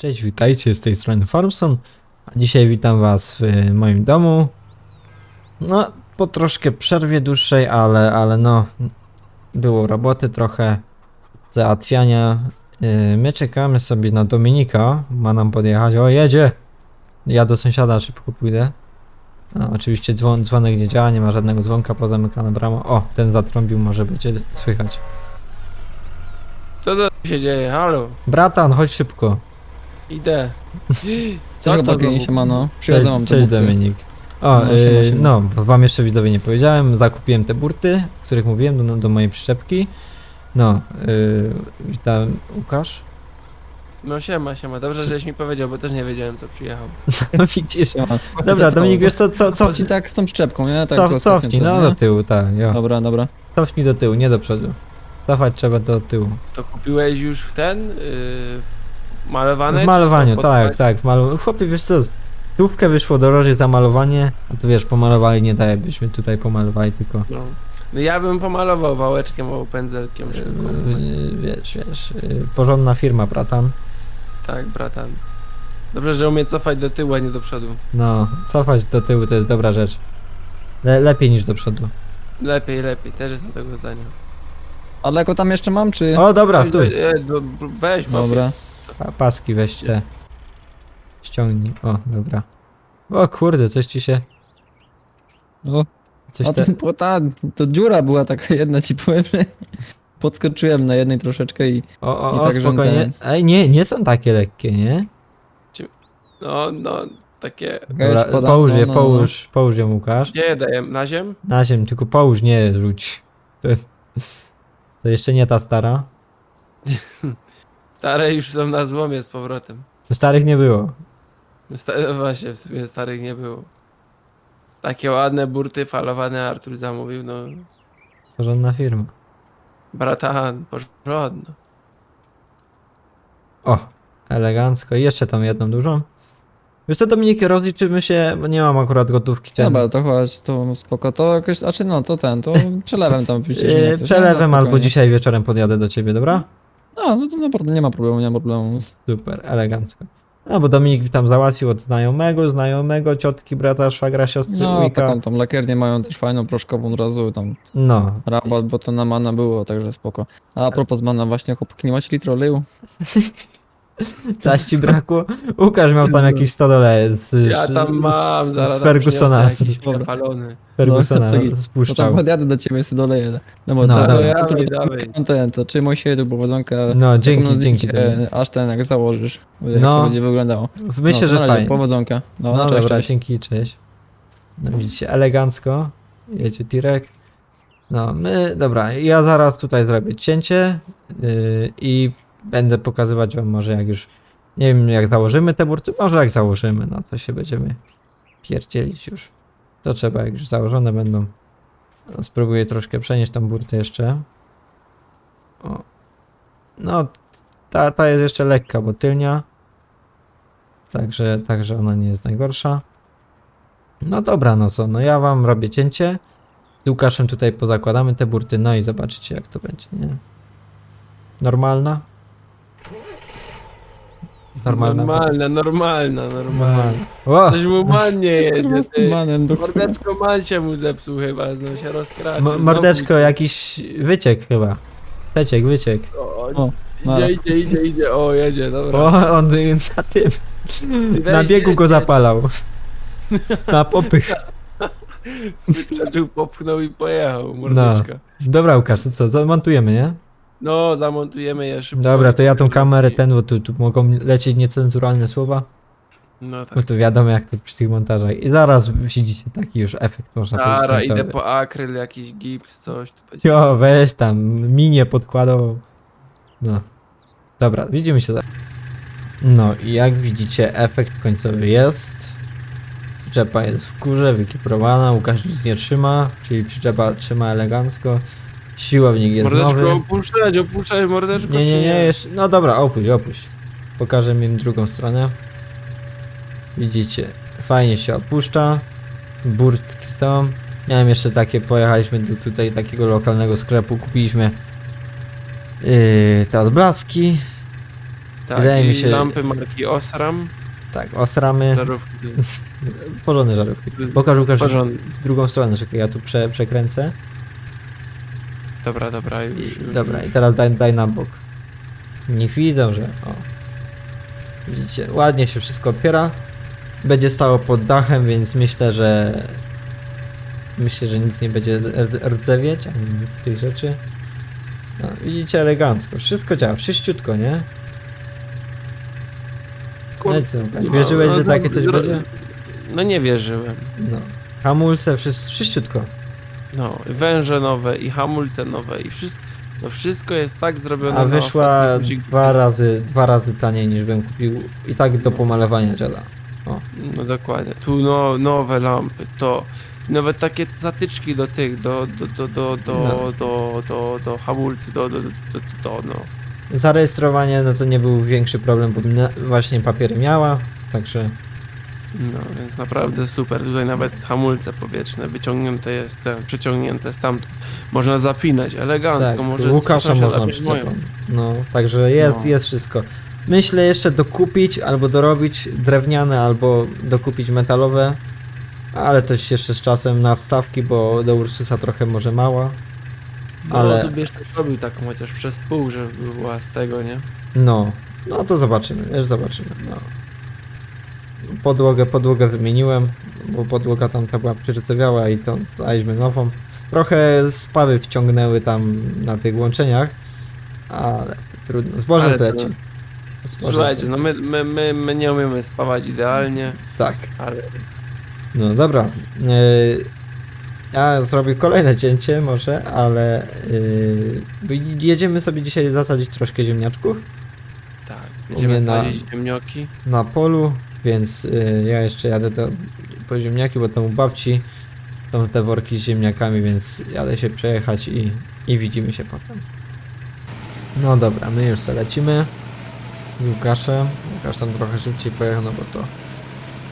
Cześć, witajcie, z tej strony Farmson. A dzisiaj witam was w moim domu. No, po troszkę przerwie dłuższej, ale, ale no, było roboty trochę, załatwiania. Yy, My czekamy sobie na Dominika, ma nam podjechać. O, jedzie! Ja do sąsiada szybko pójdę. No, oczywiście dzwon, dzwonek nie działa, nie ma żadnego dzwonka, pozamykana brama. O, ten zatrąbił, może będzie słychać. Co to się dzieje? Halo, Bratan, chodź szybko. Idę. Co to chłopaki, znowu? siemano. Cześć, Przywiozę wam te cześć buty. Dominik. O, No, y, siema. no, wam jeszcze widzowie nie powiedziałem, zakupiłem te burty, o których mówiłem do, do mojej przyczepki. No, y, witam Łukasz. No siema, siema. Dobrze, żeś mi powiedział, bo też nie wiedziałem, co przyjechał. No widzisz. Siema. Dobra? Dominik, wiesz co, co, co, Cofnij tak z tą szczepką, nie? Tak cof, cofnij, no nie? do tyłu, tak, jo. Dobra, dobra. Cofnij do tyłu, nie do przodu. Cofać trzeba do tyłu. To kupiłeś już w ten, yy, malowane? W malowaniu, tak, tak, w malu... Chłopie, wiesz co, stówkę wyszło drożej za malowanie, a tu wiesz, pomalowali nie daje, byśmy tutaj pomalowali tylko... No. no ja bym pomalował wałeczkiem albo pędzelkiem szybko. y, wiesz, wiesz, y, porządna firma, bratan. Tak, bratan. Dobrze, że umie cofać do tyłu, a nie do przodu. No, cofać do tyłu to jest dobra rzecz. Le lepiej niż do przodu. Lepiej, lepiej, też jestem tego zdania. A daleko tam jeszcze mam, czy? O, dobra, stój. E, e, do- Weź, dobra. Pa paski weź te. Ściągnij. O, dobra. O kurde, coś ci się... O, Coś a te... to, bo ta, to dziura była taka jedna, ci powiem, że podskoczyłem na jednej troszeczkę i... O, o, i o tak, spokojnie. ten- Ej, nie, nie są takie lekkie, nie? No, no, takie... Dobra, podam, połóż no, je, no, połóż, połóż ją Łukasz. Gdzie je daję? Na ziem? Na ziemi, tylko połóż, nie rzuć. To, to jeszcze nie ta stara. Stare już są na złomie z powrotem. Starych nie było. Sta no właśnie, w sumie starych nie było. Takie ładne burty falowane Artur zamówił, no. Porządna firma. Bratan, porządno. O, elegancko. I jeszcze tam jedną dużą. Wiesz co, Dominik, rozliczymy się, bo nie mam akurat gotówki. Ten, Dobra, to chodź, to spoko, to jakoś, znaczy no, to ten, to przelewem tam wyjdziesz. Yy, przelewem albo dzisiaj wieczorem podjadę do ciebie, dobra? No, no to naprawdę nie ma problemu, nie ma problemu. Super, elegancko. No bo Dominik tam załatwił od znajomego, znajomego, ciotki, brata, szwagra, siostry, No, wujka. taką tą lakiernię mają też fajną, proszkową od razu, tam No, rabat, bo to na mana było, także spoko. A, a propos mana właśnie, chłopaki, nie macie litro oleju? coś ci brakło. Łukasz miał tam jakieś stodole z, Ja tam mam, z, zaraz z Fergusona, z jakiś. Fergusona No, to- To tam spuszczał. podjadę do ciebie, sobie doleję. No bo No, to, to dawaj. ja to, Dawaj, to, dawaj. ten, to trzymaj się do powodzonka. No, dzięki, dzięki. Dominik. Aż ten, jak założysz, jak No. to będzie wyglądało. Myślę, no, to że na razie, fajnie. Powodzonka. No, No no cześć, dobra, cześć. dzięki, cześć. No widzicie, elegancko. Jedzie Tirek. No, my, dobra, ja zaraz tutaj zrobię cięcie yy, i będę pokazywać wam może jak już, nie wiem jak założymy te burty, może jak założymy, no to się będziemy pierdzielić już. To trzeba, jak już założone będą. No, spróbuję troszkę przenieść tą burtę jeszcze. O. No, ta, ta jest jeszcze lekka, bo tylnia. Także, także ona nie jest najgorsza. No dobra, no co, no ja wam robię cięcie. Z Łukaszem tutaj pozakładamy te burty, no i zobaczycie jak to będzie, nie? Normalna? Normalna. Normalna, normalna, normalna. O! Coś mu man nie jedzie, z ty. manem, do chuja. Mordeczko man się mu zepsuł chyba, no się rozkraczył. M- mordeczko, jakiś wyciek chyba. Przeciek, wyciek. O, O, nara. idzie, idzie, idzie, idzie, o jedzie, dobra. O, on y, na tym, Ty na biegu go jedź, zapalał. Na popych. Wystarczył, popchnął i pojechał, mordeczka. Dobra Łukasz, to co, zamontujemy, nie? No, zamontujemy je szybko. Dobra, to ja tą kamerę ten, bo tu, tu mogą lecieć niecenzuralne słowa. No tak. No to wiadomo jak to przy tych montażach. I zaraz widzicie taki już efekt można Dobra, powiedzieć. idę końcowy. po akryl, jakiś gips, coś tu będzie. Jo, weź tam, minie podkładał. No. Dobra, widzimy się za. No i jak widzicie efekt końcowy jest. Przyczepa jest w górze, wykiprowana, Łukasz nic nie trzyma, czyli przyczepa trzyma elegancko. Siłownik jest Mordeczko, nowy. opuszczać, opuszczać, mordeczko. Nie, nie, nie, jeszcze. No dobra, opuść, opuść. Pokażę im drugą stronę. Widzicie, fajnie się opuszcza. Burtki są. Miałem jeszcze takie, pojechaliśmy do tutaj takiego lokalnego sklepu, kupiliśmy yy, te odblaski. Tak, Wydaje mi się- lampy marki Osram. Tak, osramy. Żarówki. Porządne żarówki. Pokaż Łukasz drugą stronę, czekaj, ja tu prze, przekręcę. Dobra, dobra, już. I, już, dobra, i teraz daj, daj na bok. Niech widzą, że o. Widzicie, ładnie się wszystko otwiera. Będzie stało pod dachem, więc myślę, że myślę, że nic nie będzie rdz- rdzewieć, ani nic z tych rzeczy. No, widzicie elegancko, wszystko działa, wszyściutko, nie? Kur- No i co, wierzyłeś, no, że takie coś no, będzie? No nie wierzyłem. No. Hamulce, wszyściutko. No, węże nowe i hamulce nowe i wszystko. No wszystko jest tak zrobione. A na wyszła dwa razy, dwa razy taniej niż bym kupił i tak do pomalowania dziada. No dokładnie. Tu no, nowe lampy, to nawet takie zatyczki do tych, do, do, do, do, do, No. do, do, do hamulcy, do, do, do, do, do no. Zarejestrowanie no to nie był większy problem, bo właśnie papiery miała, także No, więc naprawdę super. Tutaj nawet hamulce powietrzne wyciągnięte jest, ten, przeciągnięte stamtąd. Można zapinać elegancko, tak, może Łukasza można przyczepą. No, także jest, No. jest wszystko. Myślę jeszcze dokupić albo dorobić drewniane, albo dokupić metalowe, ale to jeszcze z czasem nadstawki, bo do Ursusa trochę może mała. No, ale- tu byś robił taką chociaż przez pół, żeby była z tego, nie? No, no to zobaczymy, wiesz, zobaczymy. No. Podłogę, podłogę wymieniłem, bo podłoga tam ta była przyrcewiała i to daliśmy nową. Trochę spawy wciągnęły tam na tych łączeniach, ale trudno. Zboże Ale to- zleci. Zboże Słuchajcie, zleci. no my, my, my, my nie umiemy spawać idealnie, Tak, ale no dobra. Yy, ja zrobię kolejne cięcie może, ale yy, jedziemy sobie dzisiaj zasadzić troszkę ziemniaczków. tak. Będziemy mnie na- sadzić ziemnioki. na polu, więc y, ja jeszcze jadę do, po ziemniaki, bo tam u babci są te worki z ziemniakami, więc jadę się przejechać i, i widzimy się potem. No dobra, my już lecimy Łukaszem. Łukasz tam trochę szybciej pojechał, no bo to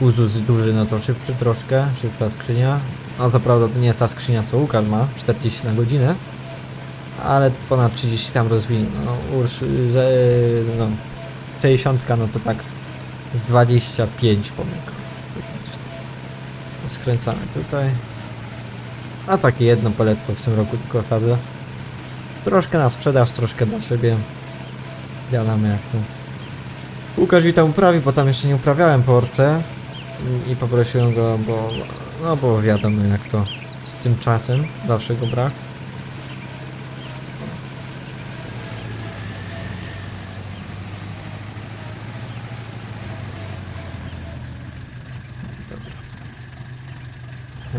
uzus duży, no to szybszy troszkę, szybka skrzynia. No to prawda, to nie jest ta skrzynia, co Łukasz ma, 40 na godzinę, ale ponad 30 tam rozwinięto. No, Urs, że, no, 60 no to tak z 25 pomyka. Skręcamy tutaj. A takie jedno poletko w tym roku tylko sadzę. Troszkę na sprzedaż, troszkę dla siebie. Wiadomo jak to. Łukasz witam uprawi, bo tam jeszcze nie uprawiałem po. I poprosiłem go, bo no bo wiadomo jak to z tym czasem zawsze go brak.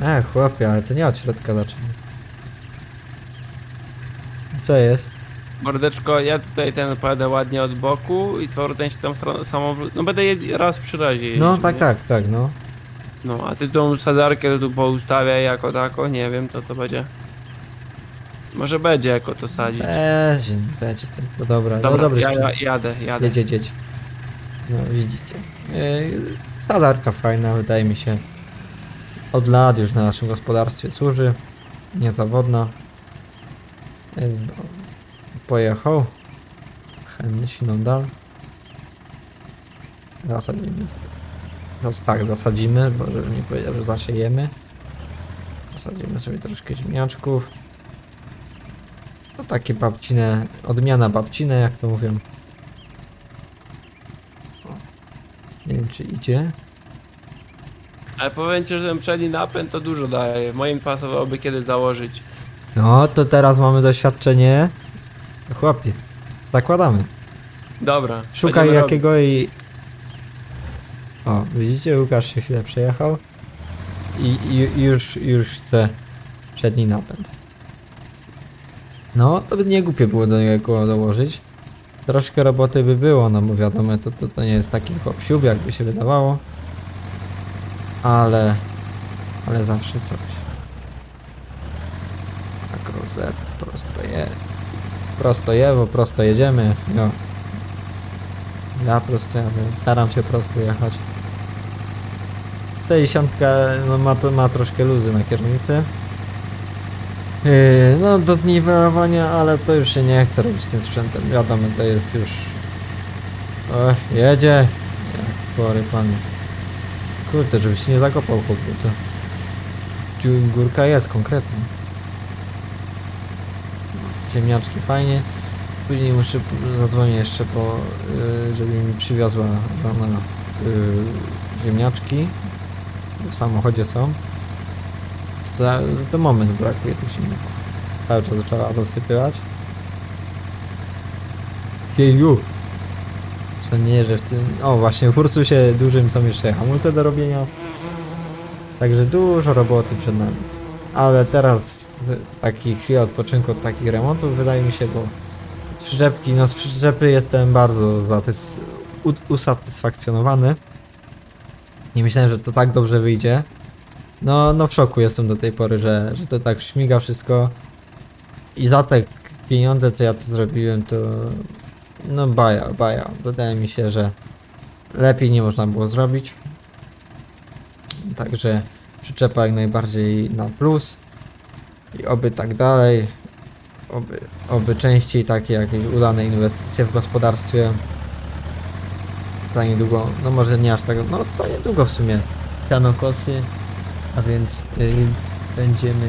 E, chłopie, ale to nie od środka zaczyna. Co jest? Mordeczko, ja tutaj ten pojadę ładnie od boku i z powrotem się tą stronę samą wró- No będę je raz przy razie jeździł, No tak, nie? tak, tak, no. No, a ty tą sadzarkę to tu poustawiaj jako tako, nie wiem, to to będzie. Może będzie jako to sadzić. Będzie, będzie, to dobra, no Dobra, dobry ja, ja, jadę, jadę. Jedzie, jedzie. No widzicie. Yy, Sadarka fajna, wydaje mi się. Od lat już na naszym gospodarstwie służy. Niezawodna. No, Pojechał. Chętnie siną dal. Zasadzimy. Teraz tak, zasadzimy, bo żeby nie powiedział, że zasiejemy. Zasadzimy sobie troszkę ziemniaczków. To takie babcine, odmiana babcine, jak to mówią. Nie wiem, czy idzie. Ale powiem ci, że ten przedni napęd to dużo daje. Moim pasowałoby kiedy założyć. No, to teraz mamy doświadczenie. Chłopie, zakładamy. Dobra. Szukaj będziemy jakiego i... O, widzicie, Łukasz się chwilę przejechał. I, i, i już, już chce przedni napęd. No, to by nie głupie było do niego dołożyć. Troszkę roboty by było, no bo wiadomo, to, to, to nie jest taki hop jakby się wydawało. Ale... Ale zawsze coś. Tak, rozet, prosto je. Prosto je, bo prosto jedziemy. Jo. Ja prosto jadę. Staram się prosto jechać. 60 no ma, ma troszkę luzy na kierownicy. Yy, no do niwelowania, ale to już się nie chce robić z tym sprzętem. Wiadomo, to jest już O, jedzie. Jak pory panie. Kurde, żebyś się nie zakopał chłopie, to... Górka jest konkretna. Ziemniaczki fajnie. Później muszę zadzwonić jeszcze po, y, żeby mi przywiozła żona y, ziemniaczki. W samochodzie są. Za, to moment brakuje tych ziemniaków. Cały czas trzeba dosypywać. Jeju! Co nie, że w tym... O, właśnie w Ursusie dużym są jeszcze hamulce do robienia. Także dużo roboty przed nami. Ale teraz taki chwilę odpoczynku od takich remontów wydaje mi się, bo z przyczepki, no z przyczepy jestem bardzo zatys- usatysfakcjonowany. Nie myślałem, że to tak dobrze wyjdzie. No, no w szoku jestem do tej pory, że, że to tak śmiga wszystko. I za te pieniądze, co ja tu zrobiłem, to no baja, baja. Wydaje mi się, że lepiej nie można było zrobić. Także przyczepa jak najbardziej na plus. I oby tak dalej. Oby, oby częściej takie jakieś udane inwestycje w gospodarstwie. Za niedługo, no może nie aż tak, no to niedługo w sumie sianokosy, a więc y, będziemy,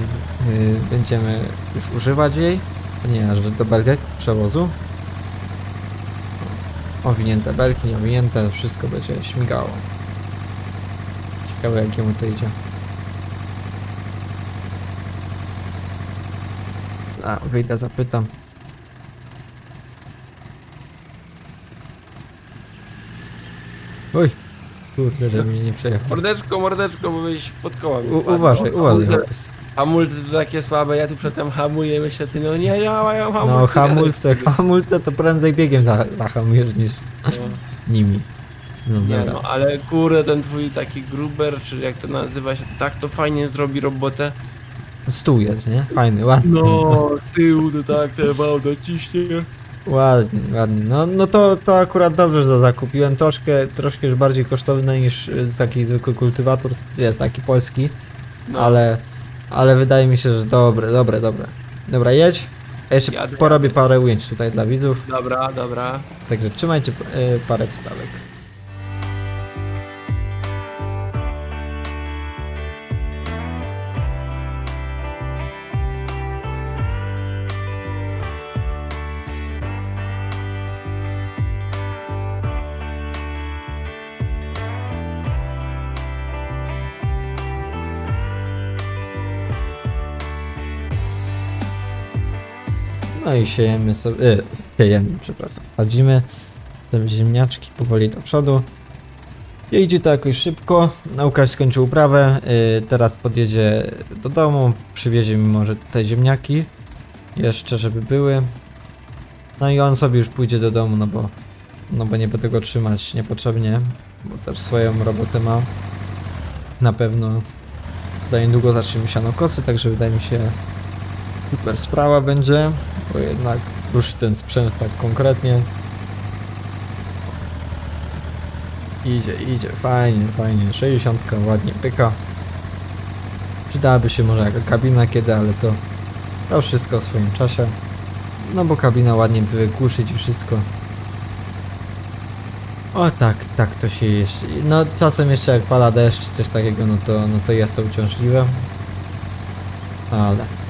y, będziemy już używać jej, ponieważ do belgek przewozu. Owinięte belki, nieowinięte, wszystko będzie śmigało. Ciekawe jakiemu to idzie. A, wyjdę, zapytam. Oj, kurde, żeby mnie nie przejechał. Mordeczko, mordeczko, bo byś pod U, wpadł. uważaj, O, uważaj. Hamulce- to takie słabe, ja tu przedtem hamuję, myślę, ty no nie działają hamulce. No hamulce, hamulce to prędzej biegiem za- zahamujesz niż No, nimi. No nie dobra. no, ale kurde, ten twój taki gruber, czy jak to nazywa się, to tak to fajnie zrobi robotę. Stół jest, nie? Fajny, ładny. No, z tyłu to tak te bałda ciśnie. Ładnie, ładnie. No, no to, to akurat dobrze, że zakupiłem. Troszkę, troszkę już bardziej kosztowne niż y, taki zwykły kultywator, jest taki polski, No, ale, ale wydaje mi się, że dobre, dobre, dobre. Dobra, jedź. Ja jeszcze Jadę. porobię parę ujęć tutaj dla widzów, Dobra, dobra. także trzymajcie y, parę wstawek. No i siejemy sobie, y, siejemy, przepraszam, sadzimy te ziemniaczki powoli do przodu. I idzie to jakoś szybko. Naukaś skończył uprawę, y, teraz podjedzie do domu, przywiezie mi może tutaj ziemniaki, jeszcze żeby były. No i on sobie już pójdzie do domu, no bo, no bo nie będę go trzymać niepotrzebnie, bo też swoją robotę ma. Na pewno za niedługo zaczniemy siano kosy, także wydaje mi się super sprawa będzie, bo jednak już ten sprzęt tak konkretnie idzie, idzie, fajnie, fajnie, 60 ładnie pyka. Przydałaby się może jaka kabina kiedy, ale to to wszystko w swoim czasie. No bo kabina ładnie by wygłuszyć i wszystko. O tak, tak to się jeszcze. No czasem jeszcze jak pada deszcz czy coś takiego, no to, no to jest to uciążliwe. Ale.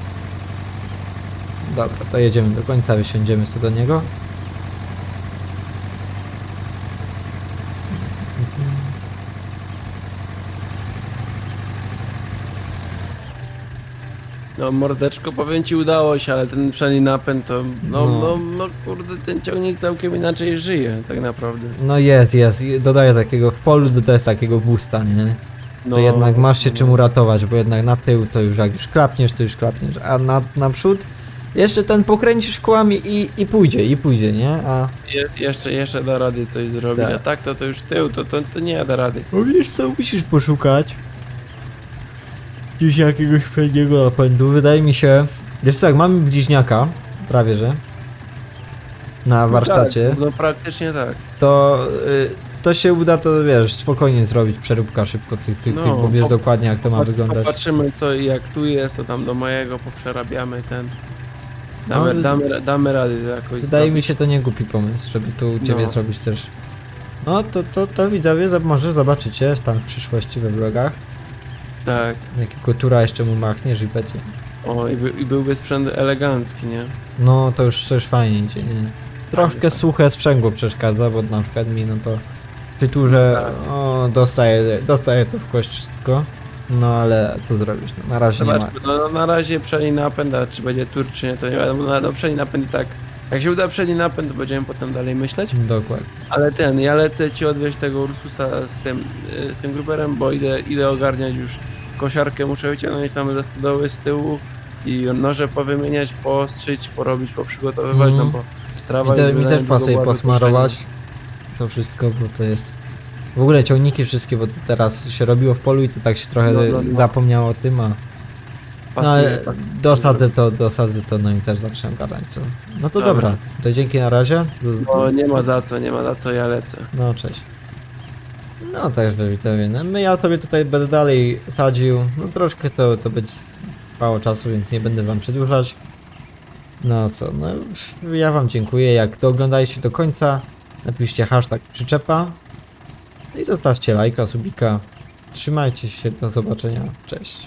Dobra, to jedziemy do końca, wysiądziemy sobie do niego. No mordeczko, powiem ci udało się, ale ten przedni napęd to, no, No. no, no, kurde, ten ciągnik całkiem inaczej żyje, tak naprawdę. No jest, jest. Dodaję takiego w polu, dodaję takiego boosta, nie? No, To jednak masz się no. czym uratować, bo jednak na tył to już jak już klapniesz, to już klapniesz, a na, naprzód jeszcze ten pokręcisz kołami i, i pójdzie, i pójdzie, nie? A... Je, jeszcze, jeszcze da rady coś zrobić, Tak. a tak to, to już tył, to, to, to nie da rady. No wiesz co, musisz poszukać gdzieś jakiegoś fajnego napędu, wydaje mi się... Wiesz co, jak mamy bliźniaka, prawie że, na warsztacie, Tak, no praktycznie tak. to, y, to się uda to, wiesz, spokojnie zrobić przeróbka szybko tych, tych, tych No, bo wiesz dokładnie jak to ma Popat- wyglądać. Popatrzymy co i jak tu jest, to tam do mojego poprzerabiamy ten. Damy, No, damy, damy rady to jakoś Wydaje mi się to nie głupi pomysł, żeby tu u ciebie No. zrobić też No to, to, to widzowie, zo- może zobaczycie tam w przyszłości we vlogach. Tak. Jakiego tura jeszcze mu machniesz i będzie. O, i, by, i byłby sprzęt elegancki, nie? No to już, już fajnie idzie, nie? Troszkę tak. suche sprzęgło przeszkadza, bo na przykład mi no to przy turze o, dostaje, dostaje to w kość wszystko. No ale co zrobić, no, na razie nie ma. Zobaczmy, no, na razie przedni napęd, a czy będzie tur, czy nie, to nie wiadomo. No, no przedni napęd i tak. Jak się uda przedni napęd, to będziemy potem dalej myśleć. Dokładnie. Ale ten, ja lecę ci odwieźć tego Ursusa z tym, z tym gruberem, bo idę, idę ogarniać już kosiarkę, muszę wyciągnąć tam ze stodoły z tyłu i noże powymieniać, poostrzyć, porobić, poprzygotowywać, Mhm. no bo trawa Mi, te, mi wydaje też była do posmarować to wszystko, bo to jest... W ogóle ciągniki wszystkie, bo to teraz się robiło w polu i to tak się trochę No, no, no. zapomniało o tym, a... No Pasuje, ale tak. dosadzę to, dosadzę to, no i też zacząłem gadać, co? No to Dobra. dobra, to dzięki na razie. No nie ma za co, nie ma za co, ja lecę. No cześć. No także widzowie, no my ja sobie tutaj będę dalej sadził, no troszkę to, to będzie trwało czasu, więc nie będę wam przedłużać. No co, no ja wam dziękuję, jak to oglądaliście do końca, napiszcie hashtag przyczepa i zostawcie lajka, subika. Trzymajcie się, do zobaczenia, cześć.